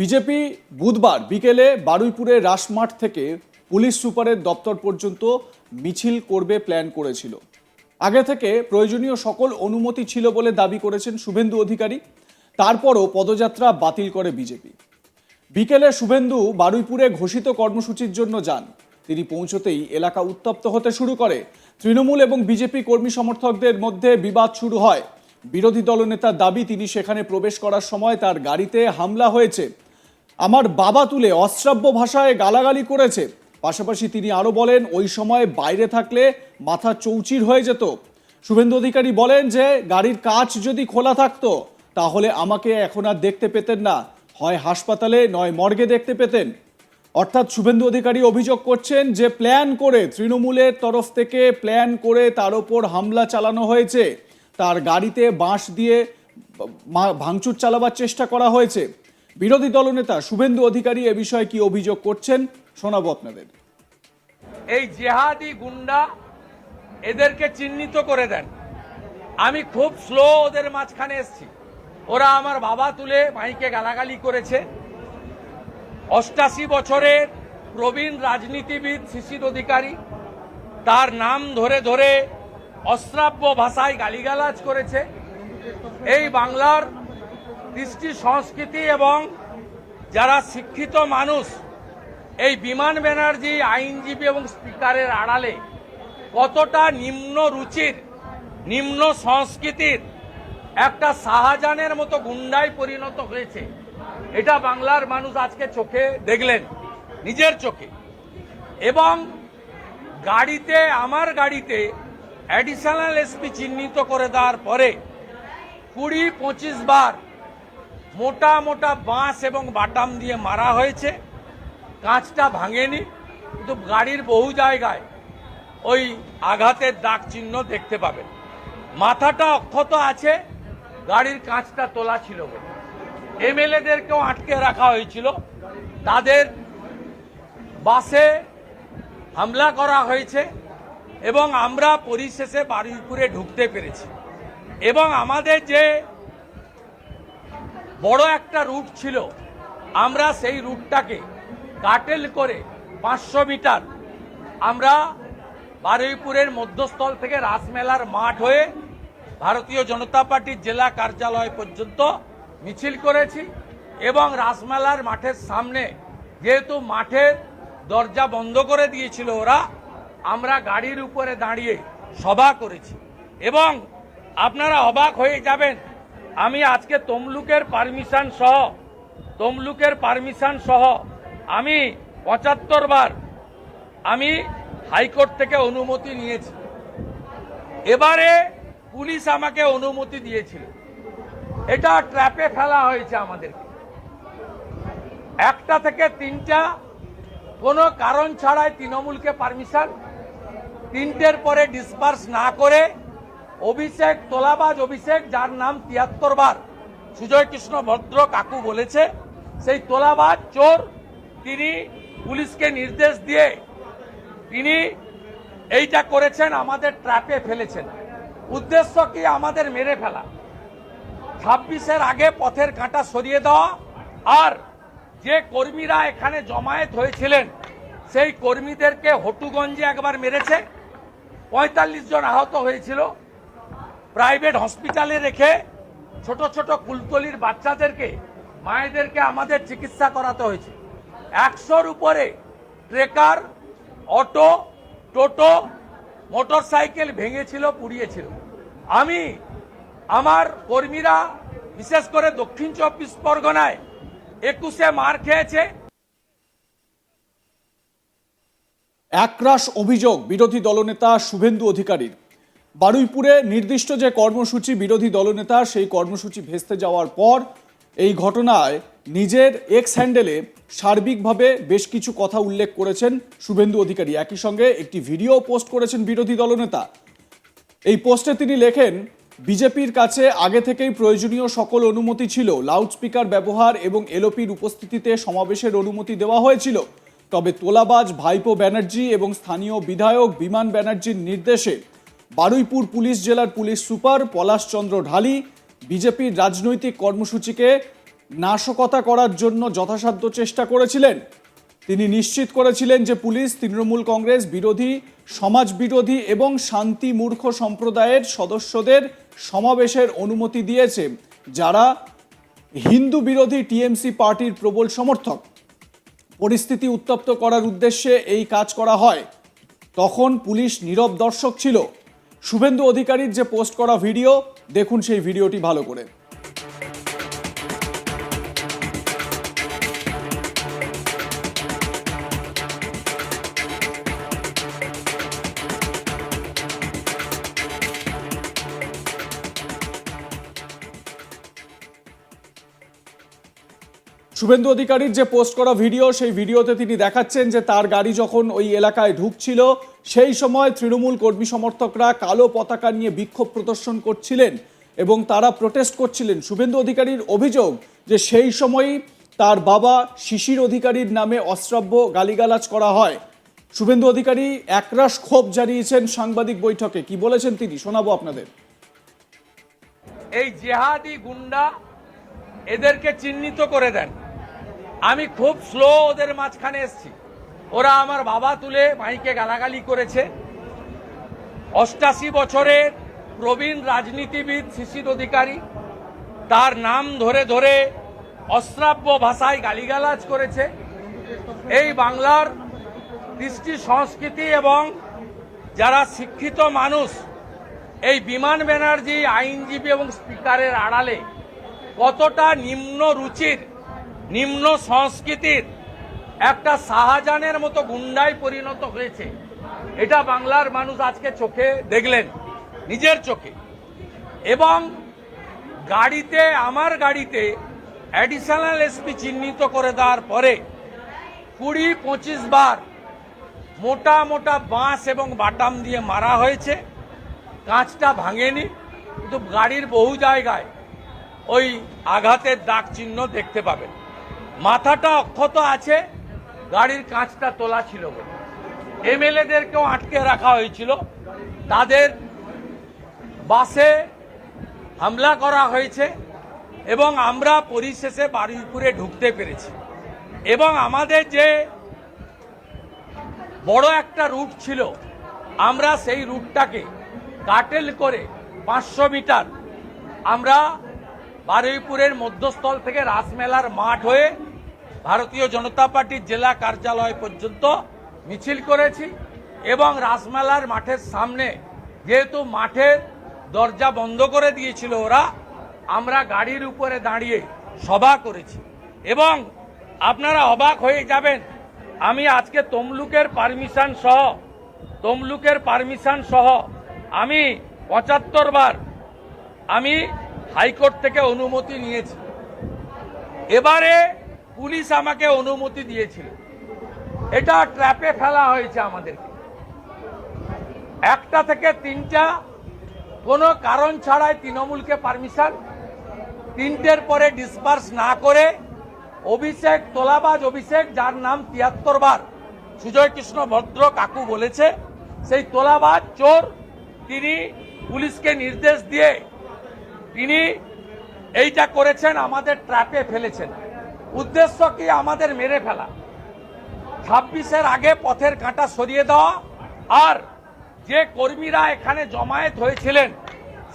BJP বুধবার বিকেলে বারুইপুরের রাসমাঠ থেকে পুলিশ সুপারের দপ্তর পর্যন্ত মিছিল করবে প্ল্যান করেছিল। আগে থেকে প্রয়োজনীয় সকল অনুমতি ছিল বলে দাবি করেছেন শুভেন্দু অধিকারী। তারপরও পদযাত্রা বাতিল করে বিজেপি বিকেলে শুভেন্দু বারুইপুরে ঘোষিত কর্মসূচির জন্য যান। তিনি পৌঁছতেই এলাকা উত্তপ্ত হতে শুরু করে। তৃণমূল এবং বিজেপি কর্মী সমর্থকদের মধ্যে বিবাদ শুরু হয়। বিরোধী দলনেতার দাবি, তিনি সেখানে প্রবেশ করার সময় তার গাড়িতে হামলা হয়েছে। আমার বাবা তুলে অশ্রাব্য ভাষায় গালাগালি করেছে। পাশাপাশি তিনি আরও বলেন, ওই সময় বাইরে থাকলে মাথা চৌচির হয়ে যেত। শুভেন্দু অধিকারী বলেন যে, গাড়ির কাচ যদি খোলা থাকতো, তাহলে আমাকে এখন আর দেখতে পেতেন না। হয় হাসপাতালে, নয় মর্গে দেখতে পেতেন। অর্থাৎ শুভেন্দু অধিকারী অভিযোগ করছেন যে, প্ল্যান করে তৃণমূলের তরফ থেকে প্ল্যান করে তার ওপর হামলা চালানো হয়েছে। তার গাড়িতে বাঁশ দিয়ে ভাঙচুর চালাবার চেষ্টা করা হয়েছে। বিরোধী দলনেতা শুভেন্দু অধিকারী এ বিষয়ে কি অভিযোগ করছেন, শোনাবো আপনাদের। এই জেহাদি গুন্ডা এদেরকে চিহ্নিত করে দেন। আমি খুব স্লো ওদের মাঝখানে এসছি। ওরা আমার বাবা তুলে মাইকে গালাগালি করেছে। অষ্টাশি বছরের প্রবীণ রাজনীতিবিদ শিশির অধিকারী, তার নাম ধরে ধরে অশ্রাব্য ভাষায় গালিগালাজ করেছে। এই বাংলার কৃষ্টি সংস্কৃতি এবং যারা শিক্ষিত মানুষ, এই বিমান ব্যানার্জি, আইনজীবী এবং স্পিকারের আড়ালে কতটা নিম্ন রুচির, নিম্ন সংস্কৃতির একটা শাহজাহানের মতো গুন্ডায় পরিণত হয়েছে, এটা বাংলার মানুষ আজকে চোখে দেখলেন, নিজের চোখে। এবং গাড়িতে, আমার গাড়িতে অ্যাডিশনাল এসপি চিহ্নিত করে দেওয়ার পরে কুড়ি পঁচিশ বার মোটা মোটা বাঁশ এবং বাটাম দিয়ে মারা হয়েছে। কাঁচটা ভাঙেনি, কিন্তু গাড়ির বহু জায়গায় ওই আঘাতের দাগ চিহ্ন দেখতে পাবেন। মাথাটা অক্ষত আছে, গাড়ির কাঁচটা তোলা ছিল বলে। এমএলএদেরকেও আটকে রাখা হয়েছিল। তাদের বাসে হামলা করা হয়েছে এবং আমরা পরিশেষে বারুইপুরে ঢুকতে পেরেছি। এবং আমাদের যে বড় একটা রুট ছিল। আমরা সেই রুটটাকে কাটেল করে পাঁচশো মিটার আমরা বারুইপুরের মধ্যস্থল থেকে রাসমেলার মাঠ হয়ে ভারতীয় জনতা পার্টির জেলা কার্যালয় পর্যন্ত মিছিল করেছি এবং রাসমেলার মাঠের সামনে যেহেতু মাঠের দরজা বন্ধ করে দিয়েছিল ওরা, আমরা গাড়ির উপরে দাঁড়িয়ে সভা করেছি। এবং আপনারা অবাক হয়ে যাবেন আমি আজকে তমলুকের পারমিশন সহ, তমলুকের পারমিশন সহ আমি পঁচাত্তর বার আমি হাইকোর্ট থেকে অনুমতি নিয়েছি। এবারে পুলিশ আমাকে অনুমতি দিয়েছিল। এটা ট্র্যাপে ফেলা হয়েছে আমাদেরকে। একটা থেকে তিনটা, কোনো কারণ ছাড়াই তৃণমূলকে পারমিশন, তিনটের পরে ডিসপার্স না করে অভিষেক তোলাবাজ অভিষেক, যার নাম তিয়াত্তর বার। সুজয় কৃষ্ণ ভদ্র কাকু বলেছে, সেই তোলাবাজ চোর, তিনি পুলিশকে নির্দেশ দিয়ে তিনি এইটা করেছেন, আমাদের ট্র্যাপে ফেলেছেন। উদ্দেশ্য কি? আমাদের মেরে ফেলা। ছাব্বিশের আগে পথের কাঁটা সরিয়ে দেওয়া, আর যে কর্মীরা এখানে জমায়েত হয়েছিলেন, সেই কর্মীদেরকে হটুগঞ্জে একবার মেরেছে। পঁয়তাল্লিশ জন আহত হয়েছিল। প্রাইভেট হসপিটালে রেখে ছোট ছোট কুলতলির বাচ্চাদেরকে, মায়েদেরকে আমাদের চিকিৎসা করাতে হয়েছে। একশোর উপরে ট্রেকার, অটো, টোটো মোটর সাইকেল ভেঙেছিল, পুড়িয়েছিল। আমি আমার কর্মীরা, বিশেষ করে দক্ষিণ চব্বিশ পরগনায় একুশে মার খেয়েছে। একরাশ অভিযোগ বিরোধী দলনেতা শুভেন্দু অধিকারীর। বারুইপুরে নির্দিষ্ট যে কর্মসূচি বিরোধী দলনেতা, সেই কর্মসূচি ভেস্তে যাওয়ার পর এই ঘটনায় নিজের এক্স হ্যান্ডেলে সার্বিকভাবে বেশ কিছু কথা উল্লেখ করেছেন শুভেন্দু অধিকারী। একই সঙ্গে একটি ভিডিও পোস্ট করেছেন বিরোধী দলনেতা। এই পোস্টে তিনি লেখেন, বিজেপির কাছে আগে থেকেই প্রয়োজনীয় সকল অনুমতি ছিল। লাউডস্পিকার ব্যবহার এবং এলোপির উপস্থিতিতে সমাবেশের অনুমতি দেওয়া হয়েছিল। তবে তোলাবাজ ভাইপো ব্যানার্জি এবং স্থানীয় বিধায়ক বিমান ব্যানার্জির নির্দেশে বারুইপুর পুলিশ জেলার পুলিশ সুপার পলাশচন্দ্র ঢালি বিজেপির রাজনৈতিক কর্মসূচিকে নাশকতা করার জন্য যথাসাধ্য চেষ্টা করেছিলেন। তিনি নিশ্চিত করেছিলেন যে পুলিশ, তৃণমূল কংগ্রেস বিরোধী, সমাজ বিরোধী এবং শান্তি মূর্খ সম্প্রদায়ের সদস্যদের সমাবেশের অনুমতি দিয়েছে, যারা হিন্দু বিরোধী টিএমসি পার্টির প্রবল সমর্থক। পরিস্থিতি উত্তপ্ত করার উদ্দেশ্যে এই কাজ করা হয়। তখন পুলিশ নীরব দর্শক ছিল। শুভেন্দু অধিকারীর যে পোস্ট করা ভিডিও, দেখুন সেই ভিডিওটি ভালো করে। শুভেন্দু অধিকারীর যে পোস্ট করা ভিডিও, সেই ভিডিওতে তিনি দেখাচ্ছেন যে তার গাড়ি যখন ওই এলাকায় ঢুকছিল সেই সময় তৃণমূল কর্মী সমর্থকরা কালো পতাকা নিয়ে বিক্ষোভ প্রদর্শন করছিলেন এবং তারা প্রোটেস্ট করছিলেন। শুভেন্দু অধিকারীর অভিযোগ যে সেই সময়ই তার বাবা শিশির অধিকারীর নামে অশ্রাব্য গালিগালাজ করা হয়। শুভেন্দু অধিকারী একরাশ ক্ষোভ জানিয়েছেন সাংবাদিক বৈঠকে। কি বলেছেন তিনি? শোনাবো আপনাদের। এই জেহাদি গুন্ডা এদেরকে চিহ্নিত করে দেন। আমি খুব স্লো ওদের মাঝখানে এসছি। ওরা আমার বাবা তুলে মাইকে গালাগালি করেছে। অষ্টাশি বছরের প্রবীণ রাজনীতিবিদ শিশির অধিকারী, তার নাম ধরে ধরে অশ্রাব্য ভাষায় গালিগালাজ করেছে। এই বাংলার কৃষ্টি সংস্কৃতি এবং যারা শিক্ষিত মানুষ, এই বিমান ব্যানার্জি, আইনজীবী এবং স্পিকারের আড়ালে কতটা নিম্ন রুচির, নিম্ন সংস্কৃতির একটা শাহজাহানের মতো গুন্ডায় পরিণত হয়েছে। এটা বাংলার মানুষ আজকে চোখে দেখলেন, নিজের চোখে। এবং গাড়িতে, আমার গাড়িতে অ্যাডিশনাল এসপি চিহ্নিত করে দেওয়ার পরে কুড়ি, পঁচিশ বার মোটা মোটা বাঁশ এবং বাটাম দিয়ে মারা হয়েছে। কাঁচটা ভাঙেনি, কিন্তু গাড়ির বহু জায়গায় ওই আঘাতের দাগ চিহ্ন দেখতে পাবেন। মাথাটা অক্ষত আছে গাড়ির কাঁচটা তোলা ছিল বলে। এমএলএদেরকেও আটকে রাখা হয়েছিল। তাদের বাসে হামলা করা হয়েছে এবং আমরা পরিশেষে বারুইপুরে ঢুকতে পেরেছি। এবং আমাদের যে বড় একটা রুট ছিল, আমরা সেই রুটটাকে কাটেল করে পাঁচশো মিটার আমরা বারুইপুরের মধ্যস্থল থেকে রাসমেলার মাঠ হয়ে ভারতীয় জনতা পার্টির জেলা কার্যালয় পর্যন্ত মিছিল করেছি এবং রাসমেলার মাঠের সামনে, যেহেতু মাঠের দরজা বন্ধ করে দিয়েছিল ওরা, আমরা গাড়ির উপরে দাঁড়িয়ে সভা করেছি। এবং আপনারা অবাক হয়ে যাবেন, আমি আজকে তমলুকের পারমিশন সহ, তমলুকের পারমিশন সহ আমি পঁচাত্তর বার আমি হাইকোর্ট থেকে অনুমতি নিয়েছি। এবারে পুলিশ আমাকে অনুমতি দিয়েছিল। এটা ট্র্যাপে ফেলা হয়েছে আমাদেরকে। একটা থেকে তিনটা, কোনো কারণ ছাড়াই তৃণমূলকে পারমিশন তিনটের পরে ডিসপার্স না করে অভিষেক, তোলাবাজ অভিষেক, যার নাম তিয়াত্তর বার, সুজয় কৃষ্ণ ভদ্র কাকু বলেছে, সেই তোলাবাজ চোর তিনি পুলিশকে নির্দেশ দিয়ে তিনি এইটা করেছেন, আমাদের ট্র্যাপে ফেলেছেন। উদ্দেশ্য কি আমাদের মেরে ফেলা? ছাব্বিশের আগে পথের কাঁটা সরিয়ে দেওয়া আর যে কর্মীরা এখানে জমায়েত হয়েছিলেন,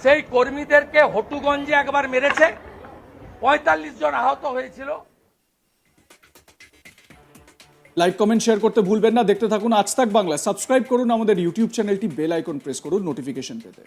সেই কর্মীদেরকে হটুগঞ্জে একবার মেরেছে। পঁয়তাল্লিশ জন আহত হয়েছিল। লাইক কমেন্ট শেয়ার করতে ভুলবেন না। দেখতে থাকুন আজ তাক বাংলা। সাবস্ক্রাইব করুন আমাদের ইউটিউব চ্যানেলটি বেল আইকন প্রেস করুন নোটিফিকেশন পেতে।